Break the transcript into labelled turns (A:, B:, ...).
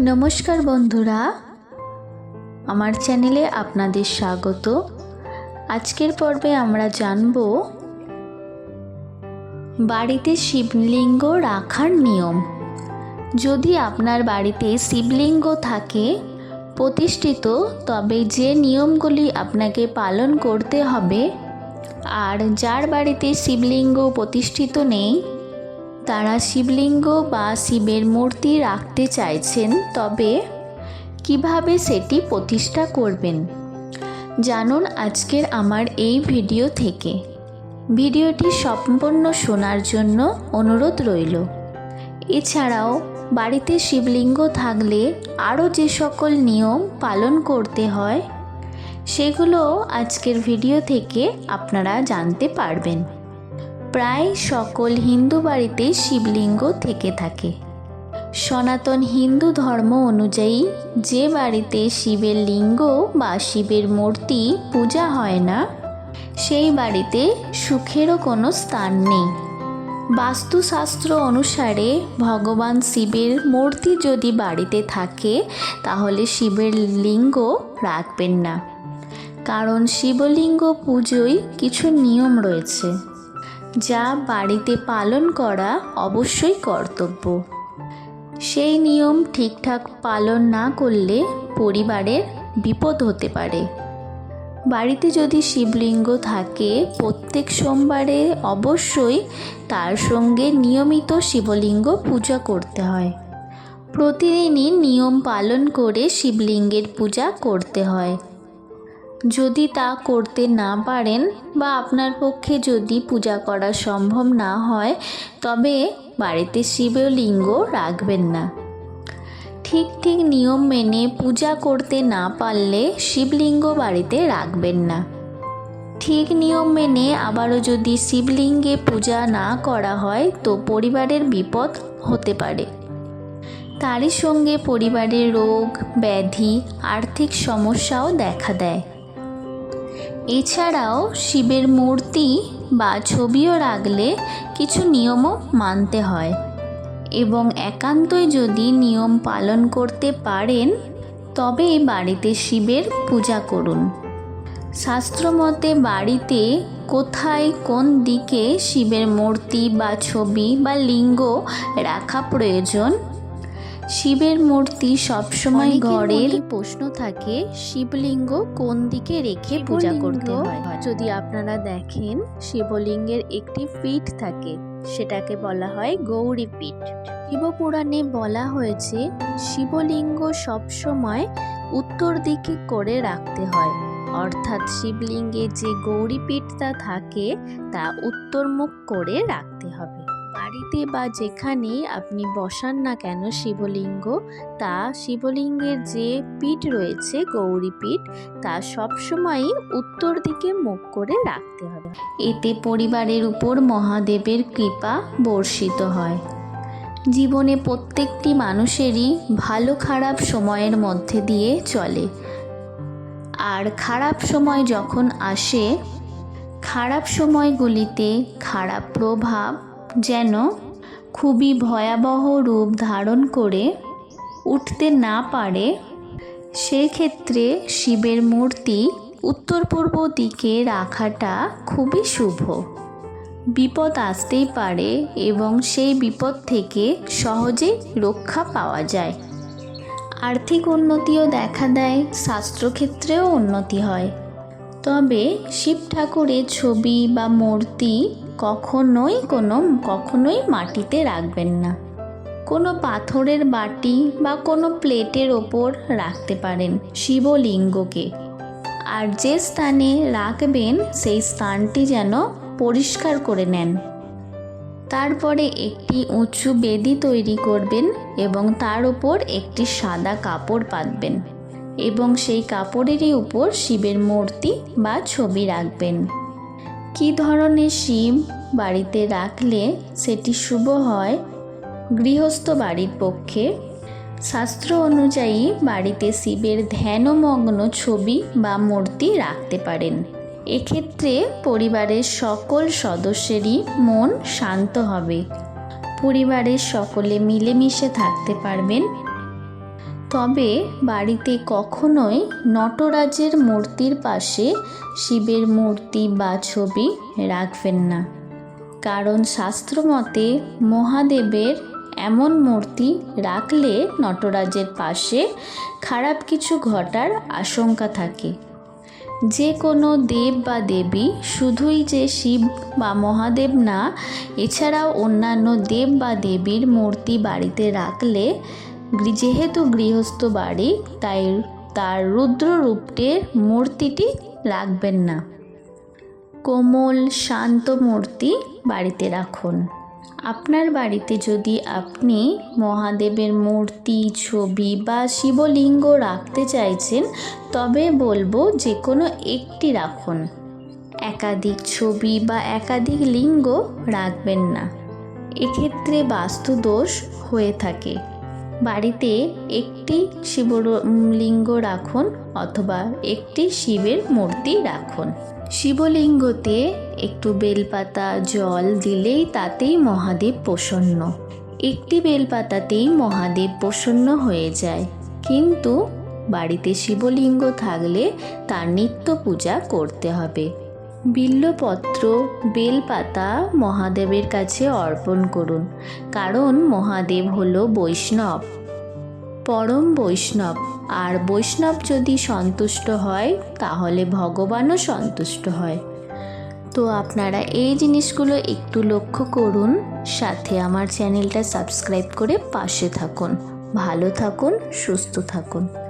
A: নমস্কার বন্ধুরা। আমার চ্যানেলে আপনাদের স্বাগত। আজকের পর্বে আমরা জানব বাড়িতে শিবলিঙ্গ রাখার নিয়ম। যদি আপনার বাড়িতে শিবলিঙ্গ থাকে প্রতিষ্ঠিত, তবে যে নিয়মগুলি আপনাকে পালন করতে হবে, আর যার বাড়িতে শিবলিঙ্গ প্রতিষ্ঠিত নেই তারা শিবলিঙ্গ বা শিবের মূর্তি রাখতে চাইছেন, তবে কীভাবে সেটি প্রতিষ্ঠা করবেন? জানুন আজকের আমার এই ভিডিও থেকে। ভিডিওটি সম্পূর্ণ শোনার জন্য অনুরোধ রইল। এছাড়াও, বাড়িতে শিবলিঙ্গ থাকলে আরও যে সকল নিয়ম পালন করতে হয় সেগুলো আজকের ভিডিও থেকে আপনারা জানতে পারবেন। প্রায় সকল হিন্দু বাড়িতে শিবলিঙ্গ থেকে থাকে। সনাতন হিন্দু ধর্ম অনুযায়ী যে বাড়িতে শিবের লিঙ্গ বা শিবের মূর্তি পূজা হয় না, সেই বাড়িতে সুখেরও কোনো স্থান নেই। বাস্তুশাস্ত্র অনুসারে ভগবান শিবের মূর্তি যদি বাড়িতে থাকে, তাহলে শিবের লিঙ্গ রাখবেন না। কারণ শিবলিঙ্গ পুজোয় কিছু নিয়ম রয়েছে। যা বাড়িতে পালন করা অবশ্যই কর্তব্য। সেই নিয়ম ঠিকঠাক পালন না করলে পরিবারের বিপদ হতে পারে। বাড়িতে যদি শিবলিঙ্গ থাকে, প্রত্যেক সোমবারে অবশ্যই তার সঙ্গে নিয়মিত শিবলিঙ্গ পূজা করতে হয়। প্রতিদিনই নিয়ম পালন করে শিবলিঙ্গের পূজা করতে হয়। যদি তা করতে না পারেন বা আপনার পক্ষে যদি পূজা করা সম্ভব না হয়, তবে বাড়িতে শিবলিঙ্গ রাখবেন না। ঠিক ঠিক নিয়ম মেনে পূজা করতে না পারলে শিবলিঙ্গ বাড়িতে রাখবেন না। ঠিক নিয়ম মেনে আবারও যদি শিবলিঙ্গে পূজা না করা হয়, তো পরিবারের বিপদ হতে পারে। তারই সঙ্গে পরিবারের রোগ, ব্যাধি, আর্থিক সমস্যাও দেখা দেয়। এছাড়াও শিবের মূর্তি বা ছবিও রাখলে কিছু নিয়মও মানতে হয়। এবং একান্তই যদি নিয়ম পালন করতে পারেন, তবে বাড়িতে শিবের পূজা করুন। শাস্ত্রমতে বাড়িতে কোথায় কোন দিকে শিবের মূর্তি বা ছবি বা লিঙ্গ রাখা প্রয়োজন শিবের মূর্তি সবসময় ঘরের প্রশ্ন থাকে শিবলিঙ্গ কোন দিকে রেখে পূজা করতে হয়? যদি আপনারা দেখেন শিবলিঙ্গের একটি পিঠ থাকে সেটাকে বলা হয় গৌরী পীঠ। শিবপুরাণে বলা হয়েছে শিবলিঙ্গ সবসময় উত্তর দিকে করে রাখতে হয়। অর্থাৎ শিবলিঙ্গে যে গৌরীপীঠটা থাকে তা উত্তরমুখ করে রাখতে হবে। বাড়িতে বা যেখানে আপনি বসান না কেন শিবলিঙ্গ, তা শিবলিঙ্গের যে পিঠ রয়েছে, গৌরী পীঠ, তা সবসময়ই উত্তর দিকে মুখ করে রাখতে হবে। এতে পরিবারের উপর মহাদেবের কৃপা বর্ষিত হয়। জীবনে প্রত্যেকটি মানুষেরই ভালো খারাপ সময়ের মধ্যে দিয়ে চলে। আর খারাপ সময় যখন আসে, খারাপ সময়গুলিতে খারাপ প্রভাব যেন খুবই ভয়াবহ রূপ ধারণ করে উঠতে না পারে, সেক্ষেত্রে শিবের মূর্তি উত্তর পূর্ব দিকে রাখাটা খুবই শুভ। বিপদ আসতেই পারে এবং সেই বিপদ থেকে সহজে রক্ষা পাওয়া যায়। আর্থিক উন্নতিও দেখা দেয়, শাস্ত্রক্ষেত্রেও উন্নতি হয়। তবে শিব ঠাকুরের ছবি বা মূর্তি কখনোই কোনো, কখনোই মাটিতে রাখবেন না। কোনো পাথরের বাটি বা কোনো প্লেটের ওপর রাখতে পারেন শিবলিঙ্গকে। আর যে স্থানে রাখবেন, সেই স্থানটি যেন পরিষ্কার করে নেন। তারপরে একটি উঁচু বেদি তৈরি করবেন এবং তার উপর একটি সাদা কাপড় পাতবেন এবং সেই কাপড়েরই উপর শিবের মূর্তি বা ছবি রাখবেন। কী ধরনের শিব বাড়িতে রাখলে সেটি শুভ হয়? গৃহস্থ বাড়ির পক্ষে। শাস্ত্র অনুযায়ী বাড়িতে শিবের ধ্যানমগ্ন ছবি বা মূর্তি রাখতে পারেন। এক্ষেত্রে পরিবারের সকল সদস্যেরই মন শান্ত হবে। পরিবারের সকলে মিলেমিশে থাকতে পারবেন তবে বাড়িতে কখনোই নটরাজের মূর্তির পাশে শিবের মূর্তি বা ছবি রাখবেন না। কারণ শাস্ত্রমতে মহাদেবের এমন মূর্তি রাখলে নটরাজের পাশে খারাপ কিছু ঘটার আশঙ্কা থাকে। যে কোনো দেব বা দেবী শুধুই যে শিব বা মহাদেব না, এছাড়াও অন্যান্য দেব বা দেবীর মূর্তি বাড়িতে রাখলে যেহেতু গৃহস্থ বাড়ি, তাই তার রুদ্র রূপটের মূর্তিটি রাখবেন না। কোমল, শান্ত মূর্তি বাড়িতে রাখুন। আপনার বাড়িতে যদি আপনি মহাদেবের মূর্তি, ছবি বা শিবলিঙ্গ রাখতে চাইছেন, তবে বলব যে কোনো একটি রাখুন। একাধিক ছবি বা একাধিক লিঙ্গ রাখবেন না। এক্ষেত্রে বাস্তুদোষ হয়ে থাকে। বাড়িতে একটি শিবলিঙ্গ রাখুন অথবা একটি শিবের মূর্তি রাখুন। শিবলিঙ্গতে একটু বেলপাতা, জল দিলেই তাতেই মহাদেব প্রসন্ন। একটি বেলপাতাতেই মহাদেব প্রসন্ন হয়ে যায়। কিন্তু বাড়িতে শিবলিঙ্গ থাকলে তার নিত্য পূজা করতে হবে। বিল্লপত্র বেলপাতা মহাদেবের কাছে অর্পণ করুন, কারণ মহাদেব হলো বৈষ্ণব। পরম বৈষ্ণব, আর বৈষ্ণব যদি সন্তুষ্ট হয়, তাহলে ভগবানও সন্তুষ্ট হয়। তো আপনারা এই জিনিসগুলো একটু লক্ষ্য করুন, সাথে আমার চ্যানেলটা সাবস্ক্রাইব করে পাশে থাকুন। ভালো থাকুন, সুস্থ থাকুন।